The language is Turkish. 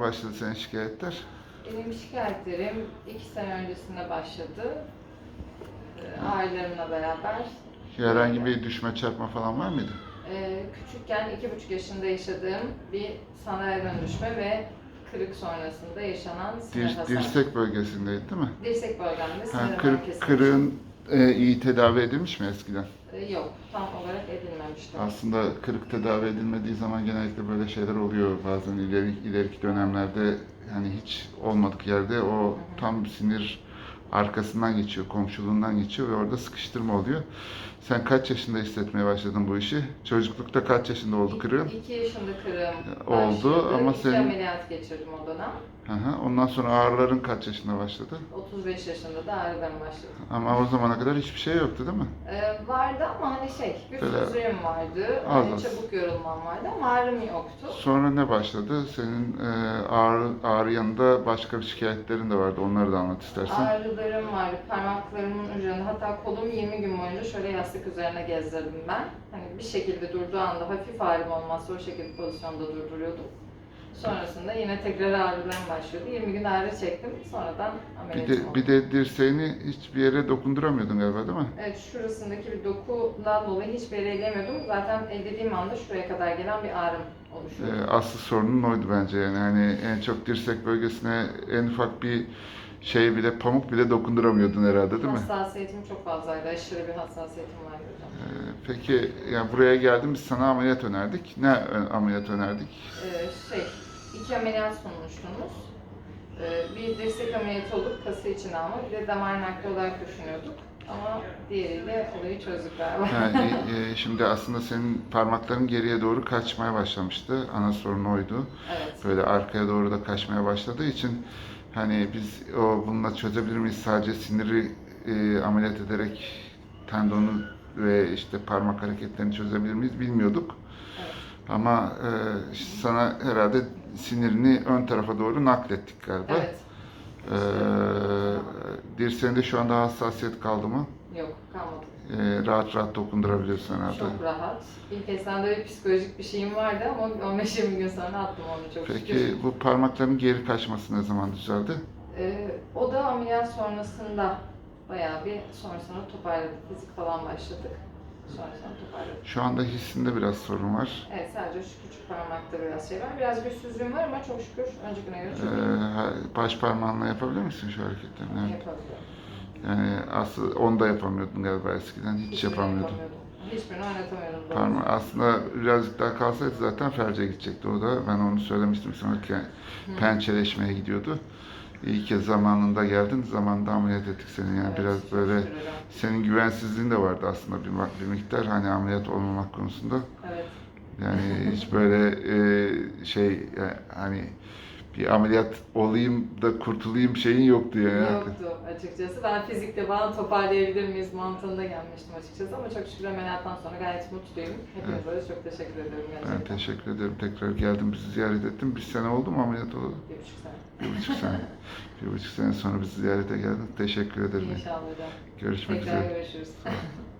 başladı senin şikayetler? Benim şikayetlerim iki sene öncesinde başladı. Ee, Ailelerimle beraber. Herhangi bir düşme çarpma falan var mıydı? Ee, küçükken iki buçuk yaşında yaşadığım bir sandalyeden düşme ve kırık sonrasında yaşanan sinir Dir, hasarı. dirsek bölgesindeydi değil mi? Dirsek bölgemde Ha, kırık, kesilmiş. kırığın e, iyi tedavi edilmiş mi eskiden? Ee, Yok, tam olarak edilmemişti. Aslında kırık tedavi edilmediği zaman genellikle böyle şeyler oluyor. Bazen ileri, ileriki dönemlerde yani hiç olmadık yerde o tam sinir arkasından geçiyor, komşuluğundan geçiyor ve orada sıkıştırma oluyor. Sen kaç yaşında hissetmeye başladın bu işi? Çocuklukta kaç yaşında oldu kırığın? İki yaşında kırığım Oldu başladı. ama İki senin- ameliyat geçirdim o dönem. Hı hı. Ondan sonra ağrıların kaç yaşında başladı? 35 yaşında da ağrılarım başladı. Ama o zamana kadar hiçbir şey yoktu değil mi? Ee, vardı ama hani şey, Böyle güçsüzlüğüm vardı, az hani çabuk yorulmam vardı ama ağrım yoktu. Sonra ne başladı? Senin e, ağrı, ağrı yanında başka bir şikayetlerin de vardı. Onları da anlat istersen. Ağrılarım vardı, parmaklarımın üzerinde, hatta kolumu 20 gün boyunca şöyle yastık üzerine gezdirdim ben. Hani bir şekilde durduğu anda hafif ağrım olmazsa o şekilde pozisyonda durduruyordum. Sonrasında yine tekrar ağrılarım başlıyordu. 20 gün ağrı çektim, sonradan Bir ameliyatım de, oldu. bir de dirseğini hiçbir yere dokunduramıyordun galiba değil mi? Evet, şurasındaki bir dokudan dolayı hiçbir yere ellemiyordum. Zaten ellediğim anda şuraya kadar gelen bir ağrım oluşuyordu. E, asıl sorunun oydu bence yani. Hani en çok dirsek bölgesine en ufak bir şey bile, pamuk bile dokunduramıyordun herhalde değil mi? Hassasiyetim çok fazlaydı. Aşırı bir hassasiyetim vardı hocam. E, peki yani buraya geldim biz sana ameliyat önerdik. Ne ameliyat önerdik? Ee, şey, iki ameliyat sunmuştunuz. Ee, bir dirsek ameliyatı olup kası içine alma, bir de damar nakli olarak düşünüyorduk. Ama diğeriyle olayı çözdük galiba. Yani e, şimdi aslında senin parmakların geriye doğru kaçmaya başlamıştı. Ana sorun oydu. evet. Böyle arkaya doğru da kaçmaya başladığı için hani biz o bununla çözebilir miyiz? Sadece siniri e, ameliyat ederek tendonu ve işte parmak hareketlerini çözebilir miyiz bilmiyorduk. Evet. Ama e, sana herhalde sinirini ön tarafa doğru naklettik galiba. Evet. E, dirseğinde şu anda hassasiyet kaldı mı? Yok, kalmadı. E, rahat rahat dokundurabiliyorsun herhalde. Çok rahat. İlk esnada bir psikolojik bir şeyim vardı ama 15-20 gün sonra attım onu çok şükür. Peki bu parmakların geri kaçması ne zaman düzeldi? Ee, o da ameliyat sonrasında bayağı bir sonrasında toparladık. Fizik falan başladık. Sonrasında toparladık. Şu anda hissinde biraz sorun var. Evet sadece şu küçük parmakta biraz şey var. Biraz güçsüzlüğüm var ama çok şükür öncekine göre çok Ee, ha- baş parmağınla yapabilir misin şu hareketlerini? iyi Evet. yapabiliyorum. Yani asıl onu da yapamıyordun galiba eskiden. Hiç Hiçbirini yapamıyordun. yapamıyordum. Hiçbirini oynatamıyordum. Parma aslında birazcık daha kalsaydı zaten felce gidecekti o da. Ben onu söylemiştim sana ki pençeleşmeye gidiyordu. İyi ki zamanında geldin. Zamanında ameliyat ettik seni. Yani Evet, biraz böyle senin güvensizliğin de vardı aslında bir, bir miktar hani ameliyat olmamak konusunda. Evet. Yani hiç böyle e, şey yani hani bir ameliyat olayım da kurtulayım şeyin yoktu yani. Yoktu açıkçası. Ben fizikte bana toparlayabilir miyiz mantığında gelmiştim açıkçası ama çok şükür ameliyattan sonra gayet mutluyum. Hepinize de çok teşekkür ederim Ben gerçekten. teşekkür ederim. Tekrar geldim bizi ziyaret ettim. Bir sene oldu mu ameliyat olalı? Bir buçuk sene. Bir buçuk sene. bir buçuk sene sonra bizi ziyarete geldin. Teşekkür ederim. İnşallah hocam. Görüşmek Tekrar üzere. görüşürüz.